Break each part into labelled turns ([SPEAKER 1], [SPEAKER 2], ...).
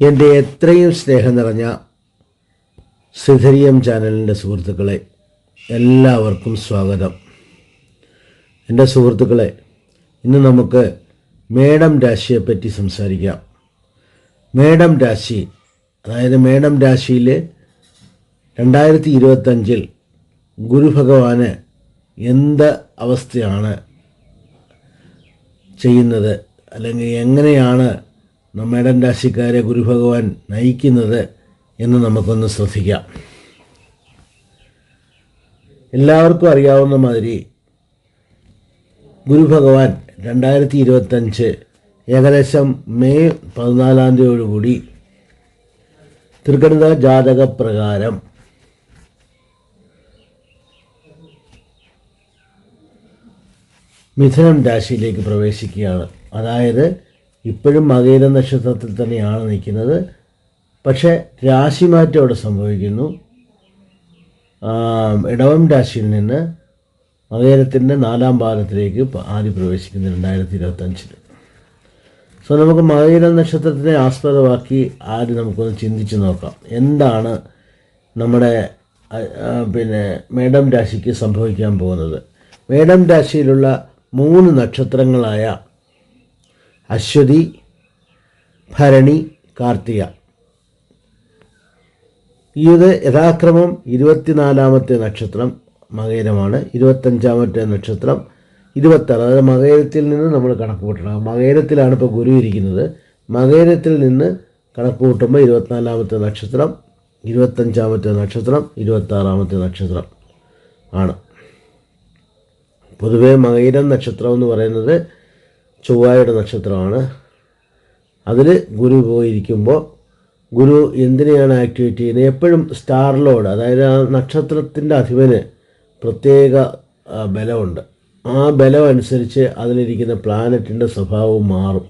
[SPEAKER 1] എന്റെ എത്രയും സ്നേഹം നിറഞ്ഞ സിധരിയം ചാനലിന്റെ സുഹൃത്തുക്കളെ എല്ലാവർക്കും സ്വാഗതം. എന്റെ സുഹൃത്തുക്കളെ ഇന്ന് നമുക്ക് മേടം രാശിയെപ്പറ്റി സംസാരിക്കാം. മേഡം രാശി അതായത് മേഡം രാശിയിൽ രണ്ടായിരത്തി ഇരുപത്തഞ്ചിൽ ഗുരുഭഗവാന് എന്ത് അവസ്ഥയാണ് ചെയ്യുന്നത് അല്ലെങ്കിൽ എങ്ങനെയാണ് മേടം രാശിക്കാരെ ഗുരുഭഗവാൻ നയിക്കുന്നത് എന്ന് നമുക്കൊന്ന് ശ്രദ്ധിക്കാം. എല്ലാവർക്കും അറിയാവുന്ന മാതിരി ഗുരുഭഗവാൻ രണ്ടായിരത്തി ഇരുപത്തഞ്ച് ഏകദേശം മെയ് പതിനാലാം തീയതിയോടുകൂടി തൃഗണിത ജാതക പ്രകാരം മിഥുനം രാശിയിലേക്ക് പ്രവേശിക്കുകയാണ്. അതായത് ഇപ്പോഴും മകയിര നക്ഷത്രത്തിൽ തന്നെയാണ് നിൽക്കുന്നത്. പക്ഷേ രാശിമാറ്റം അവിടെ സംഭവിക്കുന്നു. ഇടവം രാശിയിൽ നിന്ന് മകയിരത്തിന്റെ നാലാം പാദത്തിലേക്ക് ആദ്യം പ്രവേശിക്കുന്നു രണ്ടായിരത്തി ഇരുപത്തഞ്ചിൽ സോ നമുക്ക് മകയിര നക്ഷത്രത്തിനെ ആസ്പദമാക്കി ആദ്യം നമുക്കൊന്ന് ചിന്തിച്ച് നോക്കാം. എന്താണ് നമ്മുടെ പിന്നെ മേഡം രാശിക്ക് സംഭവിക്കാൻ പോകുന്നത്? മേഡം രാശിയിലുള്ള മൂന്ന് നക്ഷത്രങ്ങളായ അശ്വതി ഭരണി കാർത്തിക. ഇത് യഥാക്രമം ഇരുപത്തിനാലാമത്തെ നക്ഷത്രം മകേരമാണ്. ഇരുപത്തഞ്ചാമത്തെ നക്ഷത്രം ഇരുപത്താറ്. അതായത് മകേരത്തിൽ നിന്ന് നമ്മൾ കണക്ക് കൂട്ടണം. മകേരത്തിലാണ് ഇപ്പോൾ ഗുരു ഇരിക്കുന്നത്. മകേരത്തിൽ നിന്ന് കണക്ക് കൂട്ടുമ്പോൾ ഇരുപത്തിനാലാമത്തെ നക്ഷത്രം ഇരുപത്തഞ്ചാമത്തെ നക്ഷത്രം ഇരുപത്താറാമത്തെ നക്ഷത്രം ആണ്. പൊതുവേ മകേരം നക്ഷത്രം എന്ന് പറയുന്നത് ചൊവ്വായുടെ നക്ഷത്രമാണ്. അതിൽ ഗുരു പോയിരിക്കുമ്പോൾ ഗുരു എന്തിനെയാണ് ആക്ടിവേറ്റ് ചെയ്യുന്നത്? എപ്പോഴും സ്റ്റാർ ലോഡ് അതായത് ആ നക്ഷത്രത്തിന്റെ അധിപന് പ്രത്യേക ബലമുണ്ട്. ആ ബലം അനുസരിച്ച് അതിലിരിക്കുന്ന പ്ലാനറ്റിന്റെ സ്വഭാവം മാറും.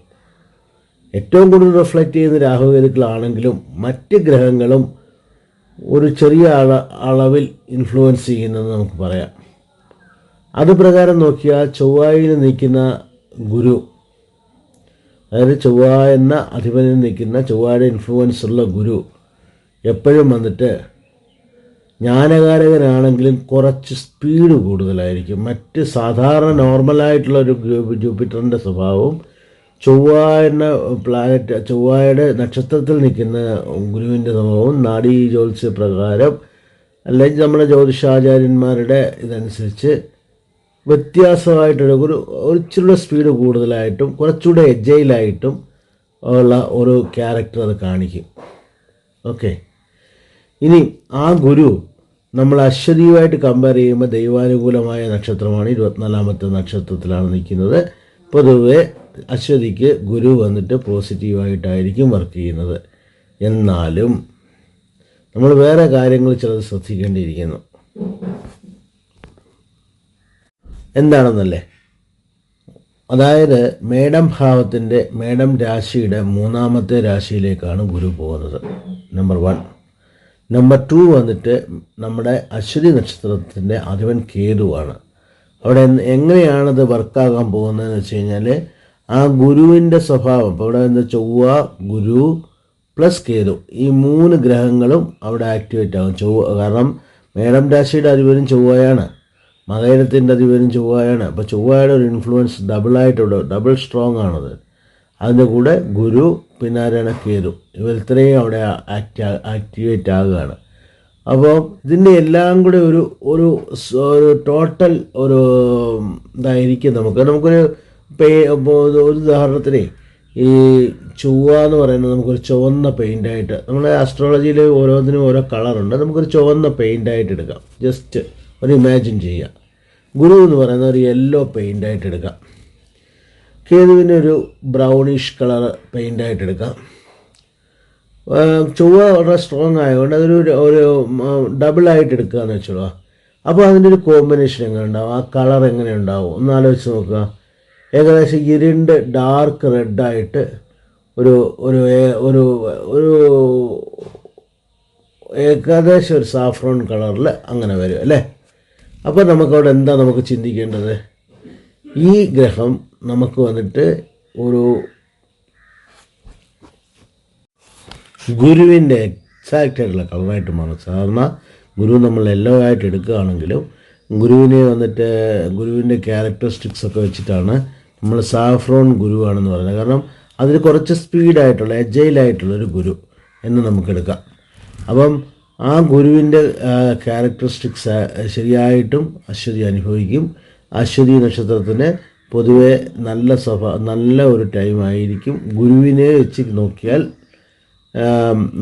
[SPEAKER 1] ഏറ്റവും കൂടുതൽ റിഫ്ലക്റ്റ് ചെയ്യുന്ന രാഹുകേതുക്കളാണെങ്കിലും മറ്റ് ഗ്രഹങ്ങളും ഒരു ചെറിയ അള അളവിൽ ഇൻഫ്ലുവൻസ് ചെയ്യുന്നെന്ന് നമുക്ക് പറയാം. അത് പ്രകാരം നോക്കിയാൽ ചൊവ്വായിൽ നിൽക്കുന്ന ഗുരു. അതായത് ചൊവ്വ എന്ന അധിപനിൽ നിൽക്കുന്ന ചൊവ്വയുടെ ഇൻഫ്ലുവൻസ് ഉള്ള ഗുരു എപ്പോഴും വന്നിട്ട് ജ്ഞാനകാരകനാണെങ്കിലും കുറച്ച് സ്പീഡ് കൂടുതലായിരിക്കും. മറ്റ് സാധാരണ നോർമലായിട്ടുള്ള ഒരു ജൂപ്പിറ്ററിന്റെ സ്വഭാവവും ചൊവ്വ എന്ന പ്ലാനറ്റ് ചൊവ്വയുടെ നക്ഷത്രത്തിൽ നിൽക്കുന്ന ഗുരുവിന്റെ സ്വഭാവവും നാഡീ ജ്യോത്സ്യ പ്രകാരം അല്ലെങ്കിൽ നമ്മുടെ ജ്യോതിഷാചാര്യന്മാരുടെ ഇതനുസരിച്ച് വ്യത്യാസമായിട്ടൊരു ഒരു ഒരു ഇച്ചിരി സ്പീഡ് കൂടുതലായിട്ടും കുറച്ചുകൂടെ എജയിലായിട്ടും ഉള്ള ഒരു ക്യാരക്ടർ അത് കാണിക്കും. ഓക്കെ ഇനി ആ ഗുരു നമ്മൾ അശ്വതിയുമായിട്ട് കമ്പയർ ചെയ്യുമ്പോൾ ദൈവാനുകൂലമായ നക്ഷത്രമാണ്. ഇരുപത്തിനാലാമത്തെ നക്ഷത്രത്തിലാണ് നിൽക്കുന്നത്. പൊതുവെ അശ്വതിക്ക് ഗുരു വന്നിട്ട് പോസിറ്റീവായിട്ടായിരിക്കും വർക്ക് ചെയ്യുന്നത്. എന്നാലും നമ്മൾ വേറെ കാര്യങ്ങൾ ചിലത് ശ്രദ്ധിക്കേണ്ടിയിരിക്കുന്നു. എന്താണെന്നല്ലേ? അതായത് മേടം ഭാവത്തിന്റെ മേടം രാശിയുടെ മൂന്നാമത്തെ രാശിയിലേക്കാണ് ഗുരു പോകുന്നത്. നമ്പർ വൺ നമ്പർ ടു വന്നിട്ട് നമ്മുടെ അശ്വതി നക്ഷത്രത്തിന്റെ അധിപൻ കേതുവാണ്. അവിടെ എങ്ങനെയാണത് വർക്കാകാൻ പോകുന്നതെന്ന് വെച്ച് കഴിഞ്ഞാൽ ആ ഗുരുവിന്റെ സ്വഭാവം ഇപ്പോൾ ഇവിടെ എന്താ ചൊവ്വ ഗുരു പ്ലസ് കേതു. ഈ മൂന്ന് ഗ്രഹങ്ങളും അവിടെ ആക്ടിവേറ്റ് ആകും. ചൊവ്വ കാരണം മേടം രാശിയുടെ അധിപനും ചൊവ്വയാണ്. മകരത്തിന്റെ അധിപനും ചൊവ്വായാണ്. അപ്പോൾ ചൊവ്വയുടെ ഒരു ഇൻഫ്ലുവൻസ് ഡബിളായിട്ടുണ്ട് ഡബിൾ സ്ട്രോങ് ആണത്. അതിന്റെ കൂടെ ഗുരു പിന്നെ ആരാണ്? കേതു. ഇവർ ഇത്രയും അവിടെ ആക്റ്റ് ആക്ടിവേറ്റ് ആകുകയാണ്. അപ്പോൾ ഇതിന്റെ എല്ലാം കൂടെ ഒരു ഒരു ഒരു ടോട്ടൽ ഒരു ഇതായിരിക്കും നമുക്ക്. നമുക്കൊരു പേ ഒരു ഉദാഹരണത്തിന് ഈ ചൊവ്വ എന്ന് പറയുന്നത് നമുക്കൊരു ചുവന്ന പെയിന്റായിട്ട് നമ്മുടെ ആസ്ട്രോളജിയിൽ ഓരോന്നിനും ഓരോ കളറുണ്ട് നമുക്കൊരു ചുവന്ന പെയിന്റായിട്ട് എടുക്കാം. ജസ്റ്റ് ഒരു ഇമാജിൻ ചെയ്യുക. ഗുരു എന്ന് പറയുന്ന ഒരു യെല്ലോ പെയിന്റായിട്ട് എടുക്കാം കേതുവിന് ഒരു ബ്രൗണിഷ് കളർ പെയിന്റായിട്ട് എടുക്കാം ചൊവ്വ വളരെ സ്ട്രോങ് ആയതുകൊണ്ട് അതൊരു ഒരു ഡബിളായിട്ട് എടുക്കുകയെന്ന് വെച്ചോളൂ അപ്പോൾ അതിന്റെ ഒരു കോമ്പിനേഷൻ എങ്ങനെ ഉണ്ടാവും ആ കളർ എങ്ങനെ ഉണ്ടാവും ഒന്ന് ആലോചിച്ച് നോക്കുക. ഏകദേശം ഇരുണ്ട് ഡാർക്ക് റെഡായിട്ട് ഒരു ഒരു ഒരു ഒരു ഏകദേശം ഒരു സാഫ്രോൺ കളറിൽ അങ്ങനെ വരും അല്ലേ? അപ്പോൾ നമുക്കവിടെ എന്താ നമുക്ക് ചിന്തിക്കേണ്ടത്? ഈ ഗ്രഹം നമുക്ക് വന്നിട്ട് ഒരു ഗുരുവിന്റെ എക്സാക്റ്റ് ആയിട്ടുള്ള കളറായിട്ട് മാറും. സാധാരണ ഗുരു നമ്മൾ യെല്ലോ ആയിട്ട് എടുക്കുകയാണെങ്കിലും ഗുരുവിനെ വന്നിട്ട് ഗുരുവിന്റെ ക്യാരക്ടറിസ്റ്റിക്സ് ഒക്കെ വെച്ചിട്ടാണ് നമ്മൾ സാഫ്രോൺ ഗുരുവാണെന്ന് പറയുന്നത്. കാരണം അതിൽ കുറച്ച് സ്പീഡായിട്ടുള്ള എജൈലായിട്ടുള്ള ഒരു ഗുരു എന്ന് നമുക്കെടുക്കാം അപ്പം ആ ഗുരുവിന്റെ ക്യാരക്ടറിസ്റ്റിക്സ് ശരിയായിട്ടും അശ്വതി അനുഭവിക്കും. അശ്വതി നക്ഷത്രത്തിന് പൊതുവെ നല്ല സ്വഭ നല്ല ഒരു ടൈമായിരിക്കും ഗുരുവിനെ വെച്ച് നോക്കിയാൽ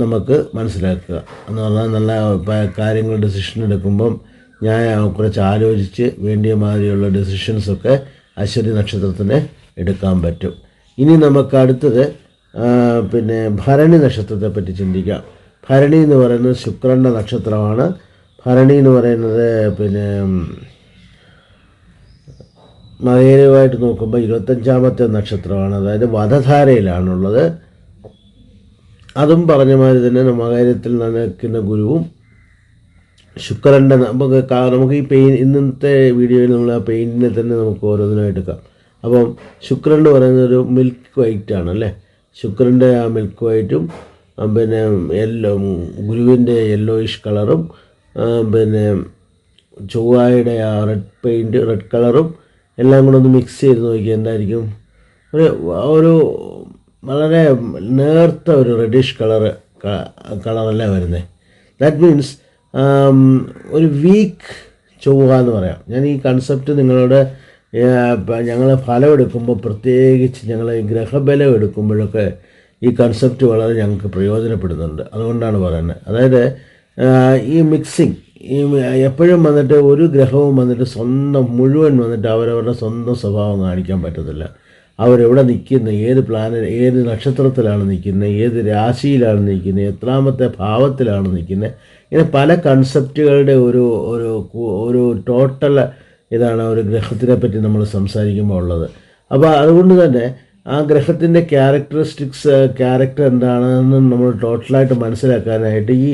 [SPEAKER 1] നമുക്ക് മനസ്സിലാക്കുക. എന്ന് പറഞ്ഞാൽ നല്ല കാര്യങ്ങൾ ഡെസിഷൻ എടുക്കുമ്പം ഞാൻ കുറച്ച് ആലോചിച്ച് വേണ്ടിയ മാതിരിയുള്ള ഡെസിഷൻസൊക്കെ അശ്വതി നക്ഷത്രത്തിന് എടുക്കാൻ പറ്റും. ഇനി നമുക്ക് അടുത്തത് പിന്നെ ഭരണി നക്ഷത്രത്തെ പറ്റി ചിന്തിക്കാം. ഭരണി എന്ന് പറയുന്നത് ശുക്രന്റെ നക്ഷത്രമാണ്. ഭരണി എന്ന് പറയുന്നത് പിന്നെ ഉം, മകേരവുമായിട്ട് നോക്കുമ്പോൾ ഇരുപത്തഞ്ചാമത്തെ നക്ഷത്രമാണ്. അതായത് വധധാരയിലാണുള്ളത്. അതും പറഞ്ഞ മാതിരി തന്നെ മകേരത്തിൽ നിൽക്കുന്ന ഗുരുവും ശുക്രന്റെ നമുക്ക് നമുക്ക് ഈ പെയിൻ ഇന്നത്തെ വീഡിയോയിൽ നമ്മൾ ആ പെയിന്റിനെ തന്നെ നമുക്ക് ഓരോന്നിനായിട്ട് എടുക്കാം അപ്പം ശുക്രൻ എന്ന് പറയുന്നത് ഒരു മിൽക്ക് വൈറ്റ് ആണ് അല്ലേ? ശുക്രന്റെ ആ മിൽക്ക് വൈറ്റും പിന്നെ യെല്ലോ ഗുരുവിന്റെ യെല്ലോയിഷ് കളറും പിന്നെ ചൊവ്വായുടെ ആ റെഡ് പെയിന്റ് റെഡ് കളറും എല്ലാം കൂടെ ഒന്ന് മിക്സ് ചെയ്ത് നോക്കിയാൽ എന്തായിരിക്കും? ഒരു ഒരു വളരെ നേർത്ത ഒരു റെഡിഷ് കളറ് കളറല്ല വരുന്നത് ദാറ്റ് മീൻസ് ഒരു വീക്ക് ചൊവ്വ എന്ന് പറയാം. ഞാൻ ഈ കൺസെപ്റ്റ് നിങ്ങളോട് ഞങ്ങൾ ഫലം എടുക്കുമ്പോൾ പ്രത്യേകിച്ച് ഞങ്ങൾ ഗ്രഹബലം എടുക്കുമ്പോഴൊക്കെ ഈ കൺസെപ്റ്റ് വളരെ ഞങ്ങൾക്ക് പ്രയോജനപ്പെടുന്നുണ്ട്. അതുകൊണ്ടാണ് പറയുന്നത്. അതായത് ഈ മിക്സിങ് ഈ എപ്പോഴും വന്നിട്ട് ഒരു ഗ്രഹവും വന്നിട്ട് സ്വന്തം മുഴുവൻ വന്നിട്ട് അവരവരുടെ സ്വന്തം സ്വഭാവം കാണിക്കാൻ പറ്റത്തില്ല. അവരെവിടെ നിൽക്കുന്നത് ഏത് പ്ലാനറ്റ് ഏത് നക്ഷത്രത്തിലാണ് നിൽക്കുന്നത് ഏത് രാശിയിലാണ് നിൽക്കുന്നത് എത്രാമത്തെ ഭാവത്തിലാണ് നിൽക്കുന്നത്. ഇങ്ങനെ പല കൺസെപ്റ്റുകളുടെ ഒരു ഒരു ഒരു ടോട്ടൽ ഇതാണ് ഒരു ഗ്രഹത്തിനെ പറ്റി നമ്മൾ സംസാരിക്കുമ്പോൾ ഉള്ളത്. അപ്പോൾ അതുകൊണ്ട് തന്നെ ആ ഗ്രഹത്തിന്റെ ക്യാരക്ടറിസ്റ്റിക്സ് ക്യാരക്ടർ എന്താണെന്ന് നമ്മൾ ടോട്ടലായിട്ട് മനസ്സിലാക്കാനായിട്ട് ഈ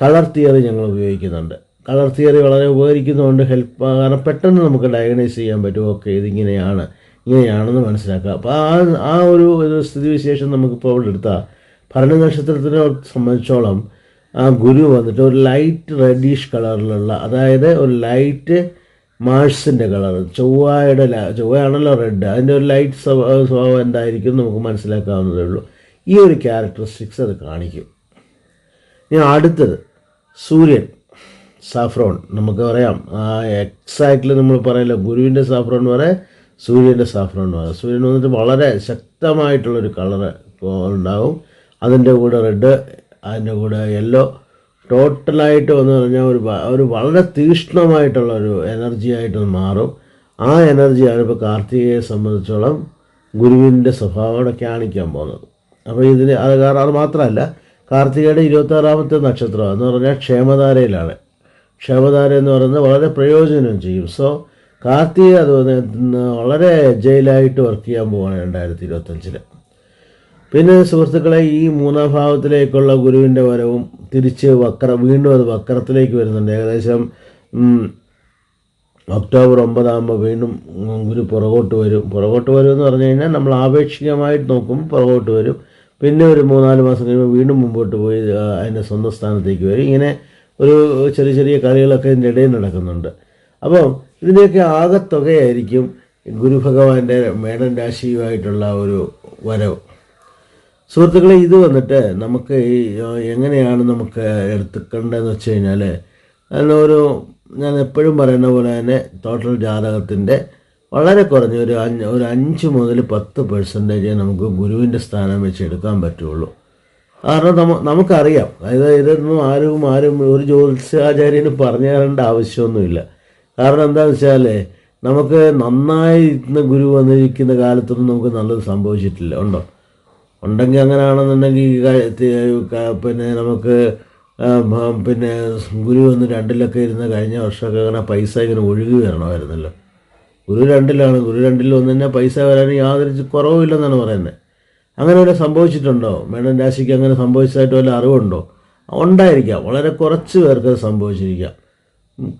[SPEAKER 1] കളർ തിയറി ഞങ്ങൾ ഉപയോഗിക്കുന്നുണ്ട്. കളർ തിയറി വളരെ ഉപകരിക്കുന്നതുകൊണ്ട് ഹെൽപ്പ് കാരണം പെട്ടെന്ന് നമുക്ക് ഡയഗ്നൈസ് ചെയ്യാൻ പറ്റും ഓക്കെ ഇതിങ്ങനെയാണ് ഇങ്ങനെയാണെന്ന് മനസ്സിലാക്കുക. അപ്പോൾ ആ ആ ഒരു സ്ഥിതിവിശേഷം നമുക്കിപ്പോൾ അവിടെ എടുത്താൽ ഭരണ നക്ഷത്രത്തിനെ സംബന്ധിച്ചോളം ആ ഗുരു വന്നിട്ട് ഒരു ലൈറ്റ് റെഡിഷ് കളറിലുള്ള അതായത് ഒരു ലൈറ്റ് മാഴ്സിന്റെ കളർ. ചൊവ്വയുടെ ചൊവ്വയാണല്ലോ റെഡ് അതിന്റെ ഒരു ലൈറ്റ് സ്വഭാവം എന്തായിരിക്കും നമുക്ക് മനസ്സിലാക്കാവുന്നതേ ഉള്ളൂ. ഈ ഒരു ക്യാരക്ടറിസ്റ്റിക്സ് അത് കാണിക്കും. ഇനി അടുത്തത് സൂര്യൻ സാഫ്രോൺ നമുക്ക് പറയാം എക്സാക്ട്ലി നമ്മൾ പറയില്ല ഗുരുവിന്റെ സാഫ്രോൺ പറയാം സൂര്യന്റെ സാഫ്രോൺ പറയാം. സൂര്യൻ വന്നിട്ട് വളരെ ശക്തമായിട്ടുള്ളൊരു കളറ് ഉണ്ടാവും. അതിന്റെ കൂടെ റെഡ് അതിന്റെ കൂടെ യെല്ലോ ടോട്ടലായിട്ട് വന്നു പറഞ്ഞാൽ ഒരു ഒരു വളരെ തീക്ഷ്ണമായിട്ടുള്ള ഒരു എനർജി ആയിട്ട് മാറും. ആ എനർജിയാണ് ഇപ്പോൾ കാർത്തികയെ സംബന്ധിച്ചോളം ഗുരുവിന്റെ സ്വഭാവം കാണിക്കാൻ പോകുന്നത്. അപ്പോൾ ഇതിന് അത് കാരണം അത് മാത്രമല്ല കാർത്തികയുടെ ഇരുപത്താറാമത്തെ നക്ഷത്രം എന്ന് പറഞ്ഞാൽ ക്ഷേമധാരയിലാണ്. ക്ഷേമധാര എന്ന് പറയുന്നത് വളരെ പ്രയോജനം ചെയ്യും. സോ കാർത്തിക അത് വളരെ ജയിലായിട്ട് വർക്ക് ചെയ്യാൻ പോവുകയാണ് രണ്ടായിരത്തി ഇരുപത്തഞ്ചിൽ. പിന്നെ സുഹൃത്തുക്കളെ ഈ മൂന്നാം ഭാവത്തിലേക്കുള്ള ഗുരുവിന്റെ വരവും തിരിച്ച് വക്ര വീണ്ടും അത് വക്രത്തിലേക്ക് വരുന്നുണ്ട്. ഏകദേശം ഒക്ടോബർ ഒമ്പതാകുമ്പോൾ വീണ്ടും ഗുരു പുറകോട്ട് വരും. പുറകോട്ട് വരും എന്ന് പറഞ്ഞു കഴിഞ്ഞാൽ നമ്മൾ ആപേക്ഷികമായിട്ട് നോക്കുമ്പോൾ പുറകോട്ട് വരും. പിന്നെ ഒരു മൂന്നാൽ മാസം കഴിയുമ്പോൾ വീണ്ടും മുമ്പോട്ട് പോയി അതിന്റെ സ്വന്തം സ്ഥാനത്തേക്ക് വരും. ഇങ്ങനെ ഒരു ചെറിയ ചെറിയ കളികളൊക്കെ ഇതിന്റെ ഇടയിൽ നടക്കുന്നുണ്ട്. അപ്പോൾ ഇതിന്റെയൊക്കെ ആകത്തുകയായിരിക്കും ഗുരുഭഗവാന്റെ മേടൻ രാശിയുമായിട്ടുള്ള ഒരു വരവ്. സുഹൃത്തുക്കളെ ഇത് വന്നിട്ട് നമുക്ക് എങ്ങനെയാണ് നമുക്ക് എടുത്തുക്കേണ്ടതെന്ന് വെച്ച് കഴിഞ്ഞാൽ അതിനൊരു ഞാൻ എപ്പോഴും പറയുന്ന പോലെ തന്നെ ടോട്ടൽ ജാതകത്തിന്റെ വളരെ കുറഞ്ഞ ഒരു അഞ്ച് ഒരു അഞ്ച് മുതൽ പത്ത് പെർസെന്റേജ് നമുക്ക് ഗുരുവിന്റെ സ്ഥാനം വെച്ച് എടുക്കാൻ പറ്റുള്ളൂ. കാരണം നമ്മ നമുക്കറിയാം. അതായത് ഇതൊന്നും ആരും ആരും ഒരു ജ്യോതിഷാചാര്യന് പറഞ്ഞു തരേണ്ട ആവശ്യമൊന്നുമില്ല. കാരണം എന്താണെന്ന് വെച്ചാൽ നമുക്ക് നന്നായി ഗുരു വന്നിരിക്കുന്ന കാലത്തൊന്നും നമുക്ക് നല്ലത് സംഭവിച്ചിട്ടില്ല. ഉണ്ടോ? ഉണ്ടെങ്കിൽ അങ്ങനെയാണെന്നുണ്ടെങ്കിൽ പിന്നെ നമുക്ക് പിന്നെ ഗുരു വന്ന് രണ്ടിലൊക്കെ ഇരുന്ന് കഴിഞ്ഞ വർഷമൊക്കെ അങ്ങനെ പൈസ ഇങ്ങനെ ഒഴുകി വരണമായിരുന്നല്ലോ. ഗുരു രണ്ടിലാണ്. ഗുരു രണ്ടിൽ ഒന്ന് തന്നെ പൈസ വരാൻ യാതൊരു കുറവുമില്ലെന്നാണ് പറയുന്നത്. അങ്ങനെ വല്ല സംഭവിച്ചിട്ടുണ്ടോ? മേഡം രാശിക്ക് അങ്ങനെ സംഭവിച്ചതായിട്ട് വല്ല അറിവുണ്ടോ? ഉണ്ടായിരിക്കാം. വളരെ കുറച്ച് പേർക്ക് അത് സംഭവിച്ചിരിക്കാം.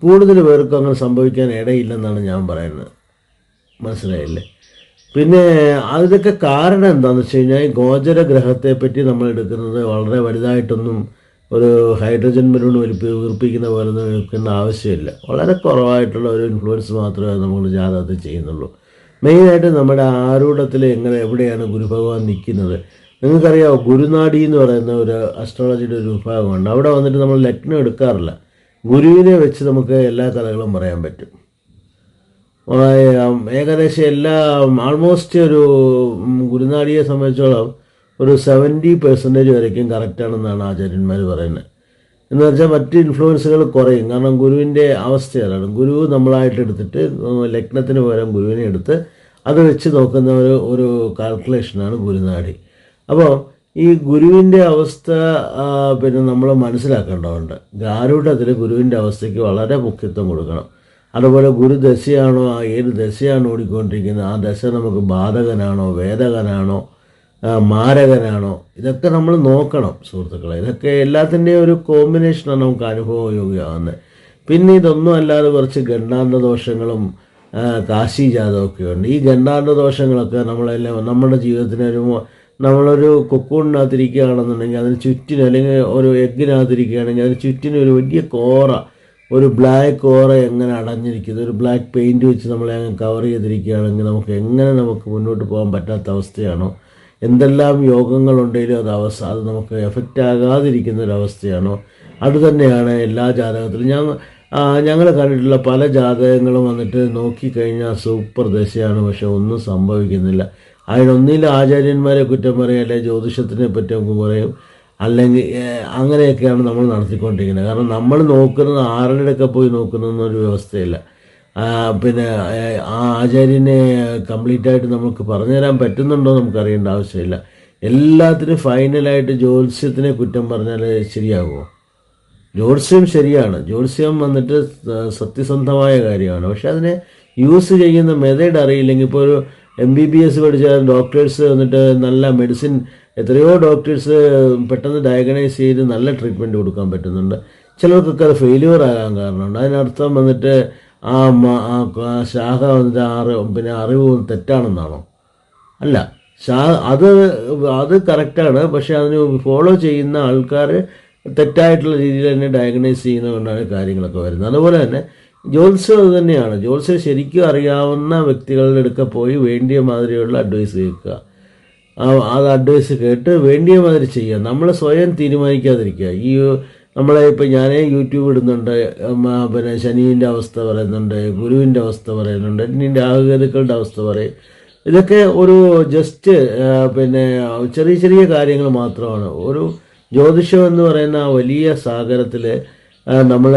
[SPEAKER 1] കൂടുതൽ പേർക്കും അങ്ങനെ സംഭവിക്കാൻ ഇടയില്ലെന്നാണ് ഞാൻ പറയുന്നത്. മനസ്സിലായില്ലേ? പിന്നെ അതിനൊക്കെ കാരണം എന്താണെന്ന് വെച്ച് കഴിഞ്ഞാൽ ഗോചര ഗ്രഹത്തെ പറ്റി നമ്മൾ എടുക്കുന്നത് വളരെ വലുതായിട്ടൊന്നും ഒരു ഹൈഡ്രജൻ ബലൂൺ വലിപ്പി പോലെ ഒന്നും എടുക്കേണ്ട ആവശ്യമില്ല. വളരെ കുറവായിട്ടുള്ള ഒരു ഇൻഫ്ലുവൻസ് മാത്രമേ നമ്മൾ ജാതകത്തിൽ ചെയ്യുന്നുള്ളൂ. മെയിനായിട്ട് നമ്മുടെ ആരൂഢത്തിൽ എങ്ങനെ എവിടെയാണ് ഗുരുഭഗവാൻ നിൽക്കുന്നത് നിങ്ങൾക്കറിയാമോ ഗുരുനാടി എന്ന് പറയുന്ന ഒരു അസ്ട്രോളജിയുടെ ഒരു വിഭാഗമുണ്ട്. അവിടെ വന്നിട്ട് നമ്മൾ ലഗ്നം എടുക്കാറില്ല. ഗുരുവിനെ വെച്ച് നമുക്ക് എല്ലാ കഥകളും പറയാൻ പറ്റും. ഏകദേശം എല്ലാ ആൾമോസ്റ്റ് ഒരു ഗുരുനാടിയെ സംബന്ധിച്ചോളം ഒരു സെവന്റി പെർസെന്റേജ് വരയ്ക്കും കറക്റ്റാണെന്നാണ് ആചാര്യന്മാർ പറയുന്നത് എന്ന് വെച്ചാൽ മറ്റ് ഇൻഫ്ലുവൻസുകൾ കുറയും. കാരണം ഗുരുവിന്റെ അവസ്ഥ അതാണ് ഗുരു നമ്മളായിട്ട് എടുത്തിട്ട് ലഗ്നത്തിന് പകരം ഗുരുവിനെ എടുത്ത് അത് വെച്ച് നോക്കുന്ന ഒരു ഒരു കാൽക്കുലേഷനാണ് ഗുരുനാടി. അപ്പോൾ ഈ ഗുരുവിന്റെ അവസ്ഥ പിന്നെ നമ്മൾ മനസ്സിലാക്കേണ്ടതുണ്ട്. ഗാരൂഢത്തിൽ ഗുരുവിന്റെ അവസ്ഥയ്ക്ക് വളരെ മുഖ്യത്വം കൊടുക്കണം. അതുപോലെ ഗുരു ദശയാണോ ഏത് ദശയാണ് ഓടിക്കൊണ്ടിരിക്കുന്നത് ആ ദശ നമുക്ക് ബാധകനാണോ വേദകനാണോ മാരകനാണോ ഇതൊക്കെ നമ്മൾ നോക്കണം സുഹൃത്തുക്കളെ. ഇതൊക്കെ എല്ലാത്തിന്റെയും ഒരു കോമ്പിനേഷനാണ് നമുക്ക് അനുഭവയോഗ്യമാകുന്നത്. പിന്നെ ഇതൊന്നും അല്ലാതെ കുറച്ച് ഗണ്ടാന്ത ദോഷങ്ങളും കാശി ജാതമൊക്കെ ഉണ്ട് ഈ ഗണ്ടാന്ത ദോഷങ്ങളൊക്കെ നമ്മളെല്ലാം നമ്മുടെ ജീവിതത്തിന് ഒരു നമ്മളൊരു കൊക്കൂണിനകത്തിരിക്കുകയാണെന്നുണ്ടെങ്കിൽ അതിന് ചുറ്റിന് അല്ലെങ്കിൽ ഒരു എഗ്ഗിനകത്തിരിക്കുകയാണെങ്കിൽ അതിന് ചുറ്റിന് ഒരു വലിയ കോറ ഒരു ബ്ലാക്ക് ഓറ എങ്ങനെ അടഞ്ഞിരിക്കുന്നത് ഒരു ബ്ലാക്ക് പെയിന്റ് വെച്ച് നമ്മളെ അങ്ങ് കവർ ചെയ്തിരിക്കുകയാണെങ്കിൽ നമുക്ക് എങ്ങനെ നമുക്ക് മുന്നോട്ട് പോകാൻ പറ്റാത്ത അവസ്ഥയാണോ? എന്തെല്ലാം യോഗങ്ങളുണ്ടെങ്കിലും അത് അവസ്ഥ അത് നമുക്ക് എഫക്റ്റ് ആകാതിരിക്കുന്ന ഒരവസ്ഥയാണോ അത് തന്നെയാണ് എല്ലാ ജാതകത്തിലും. ഞാൻ ഞങ്ങൾ കണ്ടിട്ടുള്ള പല ജാതകങ്ങളും വന്നിട്ട് നോക്കിക്കഴിഞ്ഞാൽ സൂപ്പർ ദശയാണ് പക്ഷെ ഒന്നും സംഭവിക്കുന്നില്ല. അതിനൊന്നിലും ആചാര്യന്മാരെ കുറ്റം പറയും അല്ലെങ്കിൽ ജ്യോതിഷത്തിനെ പറ്റി നമുക്ക് പറയും. അല്ലെങ്കിൽ അങ്ങനെയൊക്കെയാണ് നമ്മൾ നടത്തിക്കൊണ്ടിരിക്കുന്നത്. കാരണം നമ്മൾ നോക്കുന്നത് ആരുടെയൊക്കെ പോയി നോക്കുന്നൊരു വ്യവസ്ഥയില്ല. പിന്നെ ആ ആചാര്യനെ കംപ്ലീറ്റ് ആയിട്ട് നമുക്ക് പറഞ്ഞു തരാൻ പറ്റുന്നുണ്ടോ നമുക്ക് അറിയേണ്ട ആവശ്യമില്ല. എല്ലാത്തിനും ഫൈനലായിട്ട് ജ്യോത്സ്യത്തിനെ കുറ്റം പറഞ്ഞാൽ ശരിയാകുമോ? ജ്യോത്സ്യം ശരിയാണ്. ജ്യോത്സ്യം വന്നിട്ട് സത്യസന്ധമായ കാര്യമാണ്. പക്ഷെ അതിനെ യൂസ് ചെയ്യുന്ന മെത്തേഡ് അറിയില്ലെങ്കിൽ ഇപ്പോൾ ഒരു എം ബി ബി എസ് പഠിച്ച ഡോക്ടേഴ്സ് വന്നിട്ട് നല്ല മെഡിസിൻ എത്രയോ ഡോക്ടേഴ്സ് പെട്ടെന്ന് ഡയഗ്നൈസ് ചെയ്ത് നല്ല ട്രീറ്റ്മെന്റ് കൊടുക്കാൻ പറ്റുന്നുണ്ട്. ചിലർക്കൊക്കെ അത് ഫെയിലിയർ ആകാൻ കാരണമുണ്ട്. അതിനർത്ഥം വന്നിട്ട് ആ ശാഖ വന്നിട്ട് അറി പിന്നെ അറിവ് തെറ്റാണെന്നാണോ? അല്ല. ശാ അത് അത് കറക്റ്റാണ് പക്ഷെ അതിന് ഫോളോ ചെയ്യുന്ന ആൾക്കാർ തെറ്റായിട്ടുള്ള രീതിയിൽ തന്നെ ഡയഗ്നൈസ് ചെയ്യുന്നതുകൊണ്ടാണ് കാര്യങ്ങളൊക്കെ വരുന്നത്. അതുപോലെ തന്നെ ജ്യോത്സ്യം തന്നെയാണ്. ജ്യോത്സ്യം ശരിക്കും അറിയാവുന്ന വ്യക്തികളുടെ അടുക്ക പോയി വേണ്ടിയ മാതിരിയുള്ള അഡ്വൈസ് കേൾക്കുക. അത് അഡ്വൈസ് കേട്ട് വേണ്ടിയ മാതിരി ചെയ്യുക. നമ്മൾ സ്വയം തീരുമാനിക്കാതിരിക്കുക. ഈ നമ്മളെ ഇപ്പം ഞാൻ യൂട്യൂബ് ഇടുന്നുണ്ട് പിന്നെ ശനീന്റെ അവസ്ഥ പറയുന്നുണ്ട് ഗുരുവിന്റെ അവസ്ഥ പറയുന്നുണ്ട് എന്നിന്റെ ആഹുകരുക്കളുടെ അവസ്ഥ പറയും. ഇതൊക്കെ ഒരു ജസ്റ്റ് പിന്നെ ചെറിയ ചെറിയ കാര്യങ്ങൾ മാത്രമാണ്. ഒരു ജ്യോതിഷം എന്ന് പറയുന്ന വലിയ സാഗരത്തിൽ നമ്മൾ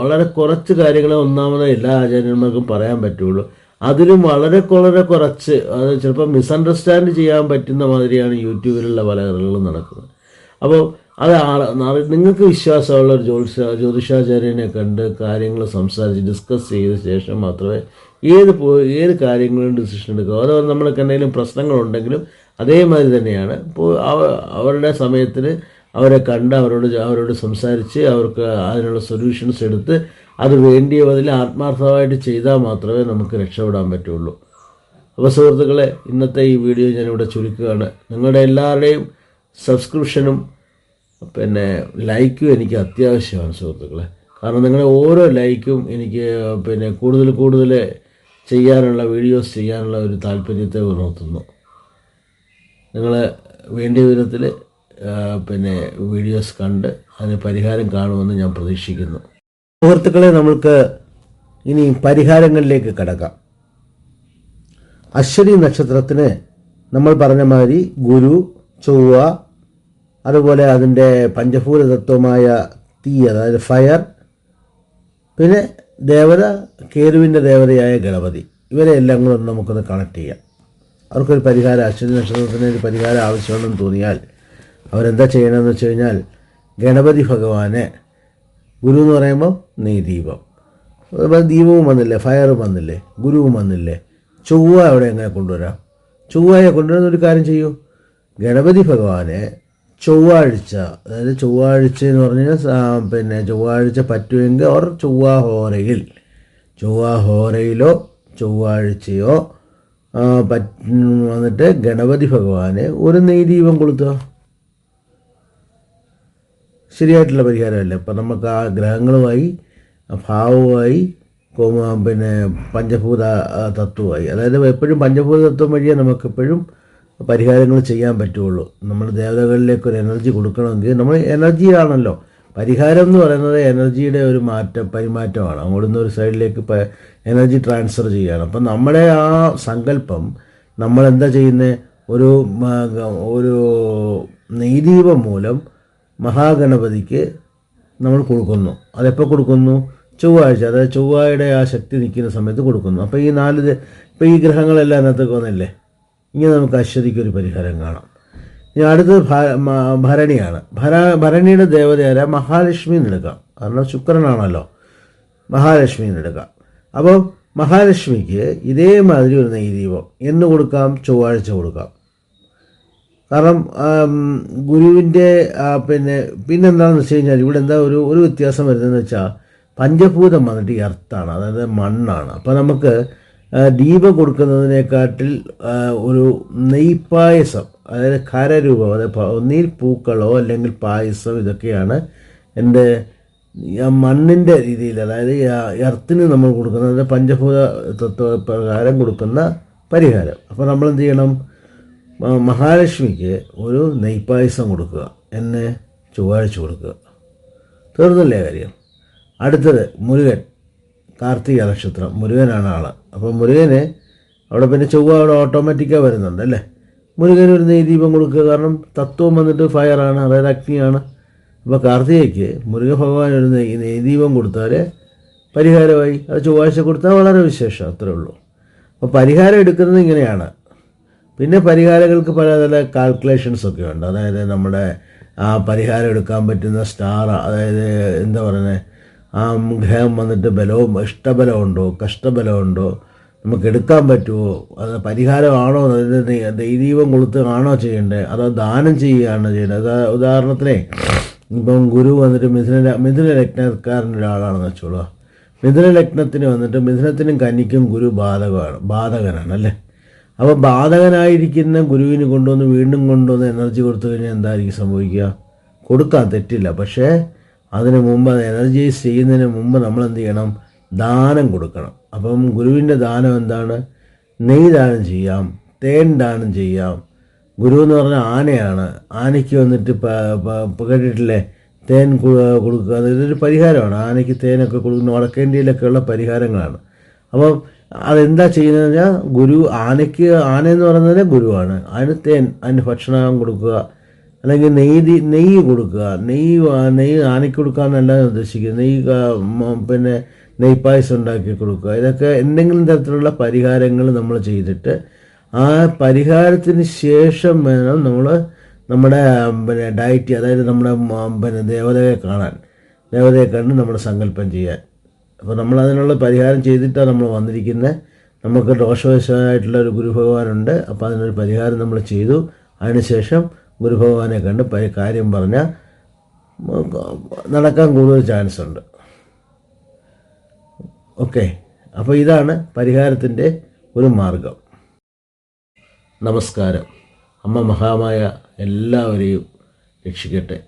[SPEAKER 1] വളരെ കുറച്ച് കാര്യങ്ങളെ ഒന്നാമത് എല്ലാ ആചാര്യന്മാർക്കും പറയാൻ പറ്റുള്ളൂ. അതിലും വളരെ വളരെ കുറച്ച് അത് ചിലപ്പോൾ മിസ്അണ്ടർസ്റ്റാൻഡ് ചെയ്യാൻ പറ്റുന്ന മാതിരിയാണ് യൂട്യൂബിലുള്ള പല കഥകളും നടക്കുന്നത്. അപ്പോൾ അത് നിങ്ങൾക്ക് വിശ്വാസമുള്ള ഒരു ജ്യോതിഷ ജ്യോതിഷാചാര്യനെ കണ്ട് കാര്യങ്ങൾ സംസാരിച്ച് ഡിസ്കസ് ചെയ്ത ശേഷം മാത്രമേ ഏത് ഏത് കാര്യങ്ങളും ഡിസിഷൻ എടുക്കുക. അതുപോലെ നമ്മൾക്ക് എന്തെങ്കിലും പ്രശ്നങ്ങളുണ്ടെങ്കിലും അതേമാതിരി തന്നെയാണ്. ഇപ്പോൾ അവ- അവരുടെ സമയത്തിന് അവരെ കണ്ട് അവരോട് അവരോട് സംസാരിച്ച് അവർക്ക് അതിനുള്ള സൊല്യൂഷൻസ് എടുത്ത് അത് വേണ്ടിയതിൽ ആത്മാർത്ഥമായിട്ട് ചെയ്താൽ മാത്രമേ നമുക്ക് രക്ഷപ്പെടാൻ പറ്റുള്ളൂ. അപ്പോൾ സുഹൃത്തുക്കളെ ഇന്നത്തെ ഈ വീഡിയോ ഞാനിവിടെ ചുരുക്കുകയാണ്. നിങ്ങളുടെ എല്ലാവരുടെയും സബ്സ്ക്രിപ്ഷനും പിന്നെ ലൈക്കും എനിക്ക് അത്യാവശ്യമാണ് സുഹൃത്തുക്കളെ. കാരണം നിങ്ങളുടെ ഓരോ ലൈക്കും എനിക്ക് പിന്നെ കൂടുതൽ കൂടുതൽ ചെയ്യാനുള്ള വീഡിയോസ് ചെയ്യാനുള്ള ഒരു താല്പര്യത്തെ ഉണർത്തുന്നു. നിങ്ങൾ വേണ്ടിയ വിധത്തിൽ പിന്നെ വീഡിയോസ് കണ്ട് അതിന് പരിഹാരം കാണുമെന്ന് ഞാൻ പ്രതീക്ഷിക്കുന്നു. സുഹൃത്തുക്കളെ നമ്മൾക്ക് ഇനി പരിഹാരങ്ങളിലേക്ക് കടക്കാം. അശ്വതി നക്ഷത്രത്തിന് നമ്മൾ പറഞ്ഞ മാതിരി ഗുരു ചൊവ്വ അതുപോലെ അതിന്റെ പഞ്ചഭൂത തത്വമായ തീ അതായത് ഫയർ പിന്നെ ദേവത കേരുവിന്റെ ദേവതയായ ഗണപതി. ഇവരെ എല്ലാം കൂടെ നമുക്കൊന്ന് കണക്ട് ചെയ്യാം. അവർക്കൊരു പരിഹാരം അശ്വതി നക്ഷത്രത്തിന് ഒരു പരിഹാരം ആവശ്യമാണെന്ന് തോന്നിയാൽ അവരെന്താ ചെയ്യണമെന്ന് വെച്ച് കഴിഞ്ഞാൽ ഗണപതി ഭഗവാനെ ഗുരു എന്ന് പറയുമ്പോൾ നെയ് ദീപം ദീപവും വന്നില്ലേ ഫയറും വന്നില്ലേ ഗുരുവും വന്നില്ലേ ചൊവ്വ അവിടെ എങ്ങനെ കൊണ്ടുവരാം? ചൊവ്വയെ കൊണ്ടുവരുന്ന ഒരു കാര്യം ചെയ്യൂ. ഗണപതി ഭഗവാനെ ചൊവ്വാഴ്ച അതായത് ചൊവ്വാഴ്ച എന്ന് പറഞ്ഞാൽ പിന്നെ ചൊവ്വാഴ്ച പറ്റുമെങ്കിൽ ഓർ ചൊവ്വാഹോരയിൽ ഹോരയിൽ ചൊവ്വാ ഹോരയിലോ ചൊവ്വാഴ്ചയോ പറ്റ് വന്നിട്ട് ഗണപതി ഭഗവാനെ ഒരു നെയ്ദീപം കൊളുത്തുക. ശരിയായിട്ടുള്ള പരിഹാരമല്ല. അപ്പം നമുക്ക് ആ ഗ്രഹങ്ങളുമായി കോമ പിന്നെ പഞ്ചഭൂത തത്വമായി അതായത് എപ്പോഴും പഞ്ചഭൂത തത്വം വഴിയേ നമുക്കെപ്പോഴും പരിഹാരങ്ങൾ ചെയ്യാൻ പറ്റുള്ളൂ. നമ്മൾ ദേവതകളിലേക്ക് ഒരു എനർജി കൊടുക്കണമെങ്കിൽ നമ്മൾ എനർജിയാണല്ലോ. പരിഹാരം എന്ന് പറയുന്നത് എനർജിയുടെ ഒരു മാറ്റം പരിമാറ്റമാണ്. അങ്ങോട്ടുന്ന് ഒരു സൈഡിലേക്ക് എനർജി ട്രാൻസ്ഫർ ചെയ്യുകയാണ്. അപ്പം നമ്മുടെ ആ സങ്കല്പം നമ്മളെന്താ ചെയ്യുന്നത് ഒരു ഒരു നെയ്ദീപം മൂലം മഹാഗണപതിക്ക് നമ്മൾ കൊടുക്കുന്നു. അതെപ്പോൾ കൊടുക്കുന്നു? ചൊവ്വാഴ്ച അതായത് ചൊവ്വായുടെ ആ ശക്തി നിൽക്കുന്ന സമയത്ത് കൊടുക്കുന്നു. അപ്പോൾ ഈ നാല് ഇപ്പോൾ ഈ ഗ്രഹങ്ങളെല്ലാം അതിനകത്തേക്ക് വന്നില്ലേ? ഇനി നമുക്ക് അശ്വതിക്ക് ഒരു പരിഹാരം കാണാം. ഇനി അടുത്തത് ഭരണിയാണ്. ഭര ഭരണിയുടെ ദേവതയായ മഹാലക്ഷ്മി എന്നെടുക്കാം കാരണം ശുക്രനാണല്ലോ. മഹാലക്ഷ്മി എന്നെടുക്കാം അപ്പോൾ മഹാലക്ഷ്മിക്ക് ഇതേമാതിരി ഒരു നെയ്ദീപം. എന്ന് കൊടുക്കാം? ചൊവ്വാഴ്ച കൊടുക്കാം. കാരണം ഗുരുവിന്റെ പിന്നെ പിന്നെന്താണെന്ന് വെച്ച് കഴിഞ്ഞാൽ ഇവിടെ എന്താ ഒരു ഒരു വ്യത്യാസം വരുന്നതെന്ന് വെച്ചാൽ പഞ്ചഭൂതം വന്നിട്ട് എർത്താണ് അതായത് മണ്ണാണ്. അപ്പോൾ നമുക്ക് ദീപം കൊടുക്കുന്നതിനെക്കാട്ടിൽ ഒരു നെയ്പായസം അതായത് ഖരരൂപം അതായത് ഒന്നിൽ പൂക്കളോ അല്ലെങ്കിൽ പായസം ഇതൊക്കെയാണ് എന്റെ മണ്ണിന്റെ രീതിയിൽ അതായത് ഈ എർത്തിന് നമ്മൾ കൊടുക്കുന്നത് പഞ്ചഭൂത തത്വ പ്രകാരം കൊടുക്കുന്ന പരിഹാരം. അപ്പോൾ നമ്മൾ എന്ത് ചെയ്യണം? മഹാലക്ഷ്മിക്ക് ഒരു നെയ്പായസം കൊടുക്കുക. എന്നെ ചൊവ്വാഴ്ച കൊടുക്കുക. തീർന്നല്ലേ കാര്യം? അടുത്തത് മുരുകൻ കാർത്തിക നക്ഷത്രം. മുരുകനാണ് ആൾ അപ്പോൾ മുരുകന് അവിടെ പിന്നെ ചൊവ്വ അവിടെ ഓട്ടോമാറ്റിക്കാണ് വരുന്നുണ്ട് അല്ലേ? മുരുകന് ഒരു നെയ്ദീപം കൊടുക്കുക. കാരണം തത്വം വന്നിട്ട് ഫയറാണ് അതായത് അഗ്നിയാണ്. അപ്പോൾ കാർത്തികയ്ക്ക് മുരുക ഭഗവാൻ ഒരു നെയ് നെയ്ദീപം കൊടുത്താൽ പരിഹാരമായി. അത് ചൊവ്വാഴ്ച കൊടുത്താൽ വളരെ വിശേഷം അത്രേ ഉള്ളൂ. അപ്പോൾ പരിഹാരം എടുക്കുന്നത് ഇങ്ങനെയാണ്. പിന്നെ പരിഹാരങ്ങൾക്ക് പല പല കാൽക്കുലേഷൻസ് ഒക്കെ ഉണ്ട്. അതായത് നമ്മുടെ ആ പരിഹാരം എടുക്കാൻ പറ്റുന്ന സ്റ്റാർ അതായത് എന്താ പറയുന്നത് ആ ഗ്രഹം വന്നിട്ട് ബലവും ഇഷ്ടബലമുണ്ടോ കഷ്ടബലമുണ്ടോ നമുക്ക് എടുക്കാൻ പറ്റുമോ അത് പരിഹാരമാണോ? ദൈവം കൊടുത്ത് ആണോ ചെയ്യേണ്ടത് അതോ ദാനം ചെയ്യുകയാണോ ചെയ്യേണ്ടത് ഉദാഹരണത്തിനെ ഇപ്പം ഗുരു വന്നിട്ട് മിഥുന മിഥുന ലഗ്നക്കാരന്റെ ഒരാളാണെന്ന് വെച്ചോളൂ. മിഥുന ലഗ്നത്തിന് വന്നിട്ട് മിഥുനത്തിനും കന്നിക്കും ഗുരു ബാധകമാണ് ബാധകനാണ് അല്ലേ? അപ്പോൾ ബാധകനായിരിക്കുന്ന ഗുരുവിന് കൊണ്ടുവന്ന് വീണ്ടും കൊണ്ടുവന്ന് എനർജി കൊടുത്തു കഴിഞ്ഞാൽ എന്തായിരിക്കും സംഭവിക്കുക? കൊടുക്കാൻ തെറ്റില്ല. പക്ഷേ അതിന് മുമ്പ് അത് എനർജൈസ് ചെയ്യുന്നതിന് മുമ്പ് നമ്മൾ എന്ത് ചെയ്യണം? ദാനം കൊടുക്കണം. അപ്പം ഗുരുവിന്റെ ദാനം എന്താണ്? നെയ് ദാനം ചെയ്യാം തേൻ ദാനം ചെയ്യാം. ഗുരു എന്ന് പറഞ്ഞാൽ ആനയാണ്. ആനയ്ക്ക് വന്നിട്ട് കേട്ടിട്ടില്ലേ? തേൻ കൊടുക്കുക അതൊരു പരിഹാരമാണ്. ആനയ്ക്ക് തേനൊക്കെ കൊടുക്കുന്ന വടക്കേന്ത്യയിലൊക്കെയുള്ള പരിഹാരങ്ങളാണ്. അപ്പം അതെന്താ ചെയ്യുന്നത് പറഞ്ഞാൽ ഗുരു ആനയ്ക്ക് ആന എന്ന് പറയുന്നത് ഗുരുവാണ്. അതിന് തേൻ അതിന് ഭക്ഷണം കൊടുക്കുക. അല്ലെങ്കിൽ നെയ് നെയ്യ് കൊടുക്കുക. നെയ്യ് നെയ്യ് ആനയ്ക്ക് കൊടുക്കുക എന്നല്ല ഉദ്ദേശിക്കുന്നത്. നെയ്യ് പിന്നെ നെയ് പിന്നെ നെയ്പായസം ഉണ്ടാക്കി കൊടുക്കുക. ഇതൊക്കെ എന്തെങ്കിലും തരത്തിലുള്ള പരിഹാരങ്ങൾ നമ്മൾ ചെയ്തിട്ട് ആ പരിഹാരത്തിന് ശേഷം വേണം നമ്മൾ നമ്മുടെ പിന്നെ ഡയറ്റ് അതായത് നമ്മുടെ പിന്നെ ദേവതയെ കാണാൻ. ദേവതയെ കണ്ട് നമ്മുടെ സങ്കല്പം ചെയ്യാൻ. അപ്പോൾ നമ്മൾ അതിനുള്ള പരിഹാരം ചെയ്തിട്ടാണ് നമ്മൾ വന്നിരിക്കുന്നത് നമുക്ക് ദോഷവശമായിട്ടുള്ള ഒരു ഗുരുഭഗവാനുണ്ട്. അപ്പോൾ അതിനൊരു പരിഹാരം നമ്മൾ ചെയ്തു. അതിനുശേഷം ഗുരുഭഗവാനെ കണ്ട് കാര്യം പറഞ്ഞാൽ നടക്കാൻ കൂടുതൽ ചാൻസ് ഉണ്ട്. ഓക്കെ അപ്പോൾ ഇതാണ് പരിഹാരത്തിന്റെ ഒരു മാർഗം. നമസ്കാരം. അമ്മ മഹാമായ എല്ലാവരെയും രക്ഷിക്കട്ടെ.